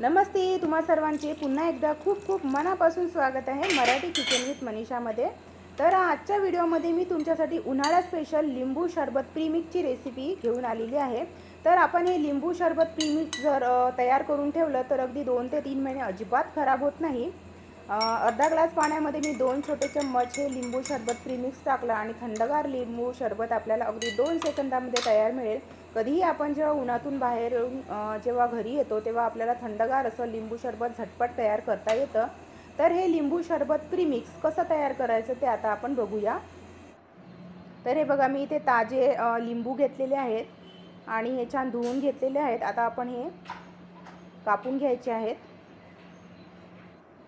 नमस्ते तुम्हा सर्वांचे पुन्हा एकदा खूप खूप मनापासून स्वागत आहे मराठी किचन विथ मनीषामध्ये तर आजच्या व्हिडिओमध्ये मी तुमच्यासाठी उन्हाळा स्पेशल लिंबू शरबत प्रीमिक्सची रेसिपी घेऊन आलेली आहे. तर आपण हे लिंबू शरबत प्रीमिक्स जर तयार करून ठेवलं तर अगदी दोन ते तीन महिने अजिबात खराब होत नाही. अर्धा ग्लास पाण्यामध्ये मी दोन छोटे चम्मच हे लिंबू सरबत प्रीमिक्स टाकलं आणि थंडगार लिंबू सरबत आपल्याला अगदी दोन सेकंदामध्ये तयार मिळेल. कधीही आपण जेव्हा उन्हातून बाहेर येऊन जेव्हा घरी येतो तेव्हा आपल्याला थंडगार असं लिंबू सरबत झटपट तयार करता येतं. तर हे लिंबू सरबत प्रीमिक्स कसं तयार करायचं ते आता आपण बघूया. तर हे बघा मी इथे ताजे लिंबू घेतलेले आहेत आणि हे छान धुवून घेतलेले आहेत. आता आपण हे कापून घ्यायचे आहेत.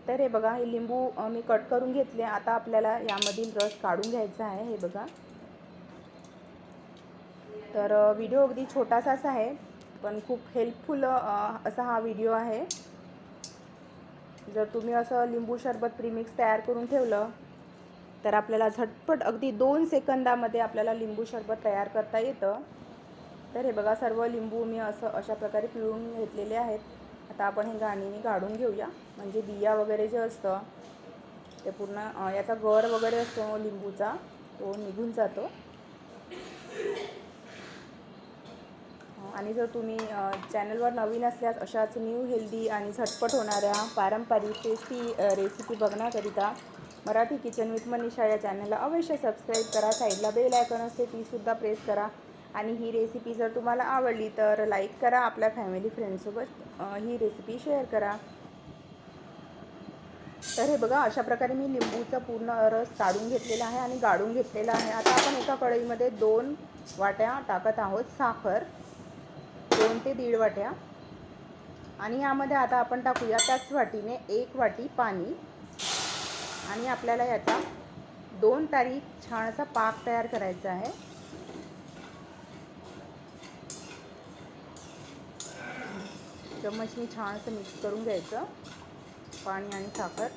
तर हे बघा हे लिंबू मी कट करून घेतले. आता आपल्याला यामधील रस काढून घ्यायचा आहे हे बघा. तर व्हिडिओ अगदी छोटासाच आहे पण खूप हेल्पफुल असा हा व्हिडिओ आहे. जर तुम्ही असं लिंबू सरबत प्रीमिक्स तयार करून ठेवलं तर आपल्याला झटपट अगदी दोन सेकंदामध्ये आपल्याला लिंबू सरबत तयार करता येतं. तर हे बघा सर्व लिंबू मी असं अशा प्रकारे पिळून घेतलेले आहेत. आता आपण हे गाणीने काढून घेऊया. म्हणजे बिया वगैरे जे असतं ते पूर्ण याचा गर वगैरे असतो लिंबूचा तो निघून जातो. आणि जर तुम्ही चॅनलवर नवीन असल्यास अशाच न्यू हेल्दी आणि झटपट होणाऱ्या पारंपरिक टेस्टी रेसिपी बघण्याकरिता मराठी किचन विथ मनीषा या चॅनलला अवश्य सबस्क्राईब करा. साईडला बेल आयकॉन असते तीसुद्धा प्रेस करा. आणि ही रेसिपी जर तुम्हाला आवडली तर लाईक करा आपल्या फॅमिली फ्रेंडसोबत ही रेसिपी शेअर करा. तर हे बघा अशा प्रकारे मी लिंबूचा पूर्ण रस काढून घेतलेला आहे आणि गाळून घेतलेला आहे. आता आपण एका कढईमध्ये दोन वाट्या टाकत आहोत साखर. दोन ते दीड वाट्या. आणि यामध्ये आता आपण टाकूया त्याच वाटीने एक वाटी पाणी. आणि आपल्याला याचा दोन तारीख छान असा पाक तयार करायचा आहे. चम्मचनी छान असं मिक्स करून घ्यायचं. पाणी आणि साखर.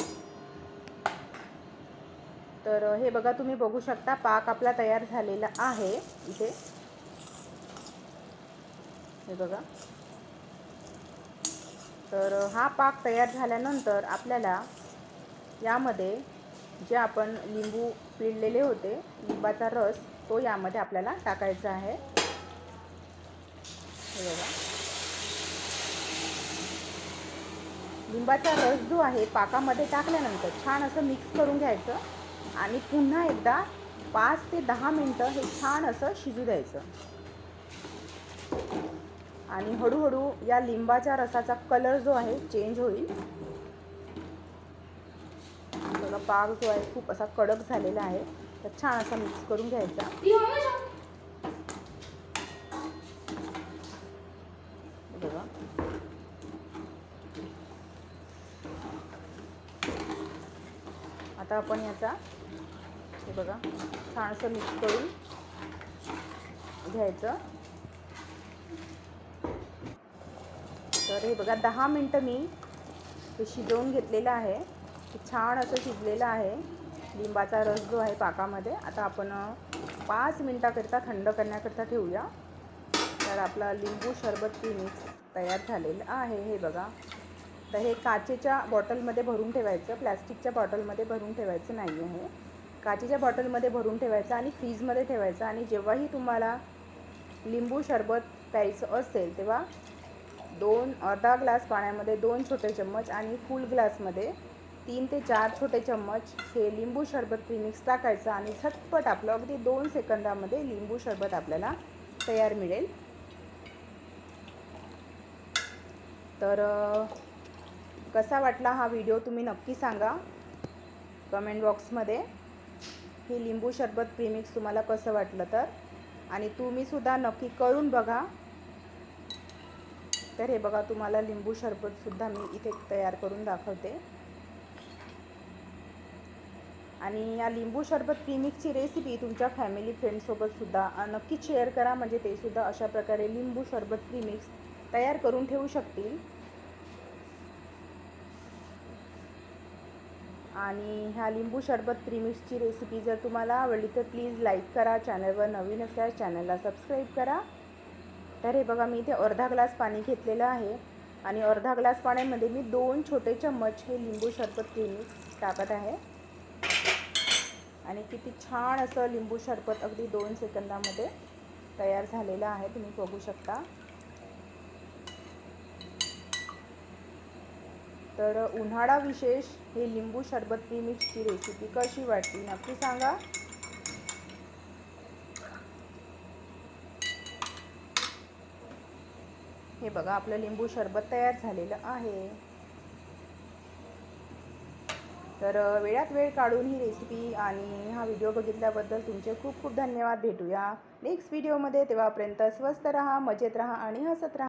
तर हे बघा तुम्ही बघू शकता पाक आपला तयार झालेला आहे इथे. हे बघा. तर हा पाक तयार झाल्यानंतर आपल्याला यामध्ये जे आपण लिंबू पिळलेले होते लिंबाचा रस तो यामध्ये आपल्याला टाकायचा आहे. हे बघा. लिंबाचा रस जो आहे पाकामध्ये टाकल्यानंतर छान असं मिक्स करून घ्यायचं आणि पुन्हा एकदा पाच ते दहा मिनटं हे छान असं शिजू द्यायचं. आणि हळूहळू या लिंबाच्या रसाचा कलर जो आहे चेंज होईल. बघा पाक जो आहे खूप असा कडक झालेला आहे. तर छान असा मिक्स करून घ्यायचा बघा आता आपण याचा हे बघा छान असं मिक्स करून घ्यायचं. तर हे बघा दहा मिनटं मी हे शिजवून घेतलेलं आहे. छान असं शिजलेलं आहे. लिंबाचा रस जो आहे पाकामध्ये आता आपण पाच मिनटाकरिता थंड करण्याकरिता ठेवूया. तर आपला लिंबू सरबत मिक्स तयार झालेलं आहे. हे बघा. तर हे काचेच्या बॉटलमध्ये भरून ठेवायचं प्लॅस्टिकच्या बॉटलमध्ये भरून ठेवायचं नाही आहे. काचेच्या बॉटलमध्ये भरून ठेवायचं आणि फ्रीजमध्ये ठेवायचं आणि जेव्हाही तुम्हाला लिंबू सरबत प्यायचं असेल तेव्हा दोन अर्धा ग्लास पाण्यामध्ये दोन छोटे चम्मच आणि फुल ग्लासमध्ये तीन ते चार छोटे चम्मच हे लिंबू सरबत प्रीमिक्स टाकायचं आणि झटपट आपलं अगदी दोन सेकंदामध्ये लिंबू सरबत आपल्याला तयार मिळेल. तर कसा वाटला हा व्हिडिओ तुम्ही नक्की सांगा. कमेंट बॉक्समध्ये हे लिंबू सरबत प्रीमिक्स तुम्हाला कसं वाटलं तर. आणि तुम्हीसुद्धा नक्की करून बघा. तर हे बघा तुम्हाला लिंबू सरबतसुद्धा मी इथे तयार करून दाखवते. आणि या लिंबू सरबत प्रीमिक्सची रेसिपी तुमच्या फॅमिली फ्रेंडसोबतसुद्धा नक्कीच शेअर करा. म्हणजे ते सुद्धा अशा प्रकारे लिंबू सरबत प्रीमिक्स तयार करून ठेवू शकतील. आणि ह्या लिंबू सरबत प्रिमिक्सची रेसिपी जर तुम्हाला आवडली तर प्लीज लाईक करा. चॅनलवर नवीन असल्यास चॅनलला सबस्क्राईब करा. तर हे बघा मी इथे अर्धा ग्लास पाणी घेतलेलं आहे. आणि अर्धा ग्लास पाण्यामध्ये मी दोन छोटे चम्मच हे लिंबू सरबत प्रिमिक्स टाकत आहे. आणि किती छान असं लिंबू सरबत अगदी दोन सेकंदामध्ये तयार झालेलं आहे. तुम्ही बघू शकता. तर उन्हाळा विशेष हे लिंबू सरबत प्रीमिक्सची रेसिपी कशी वाटली? नक्की सांगा. हे बघा आपलं लिंबू सरबत तयार झालेलं आहे. तर वेळात वेळ काढून ही रेसिपी आणि हा व्हिडिओ बघितल्याबद्दल तुमचे खूप खूप धन्यवाद. भेटूया नेक्स्ट व्हिडिओमध्ये तेव्हापर्यंत स्वस्त रहा मजेत रहा आणि हसत राहा.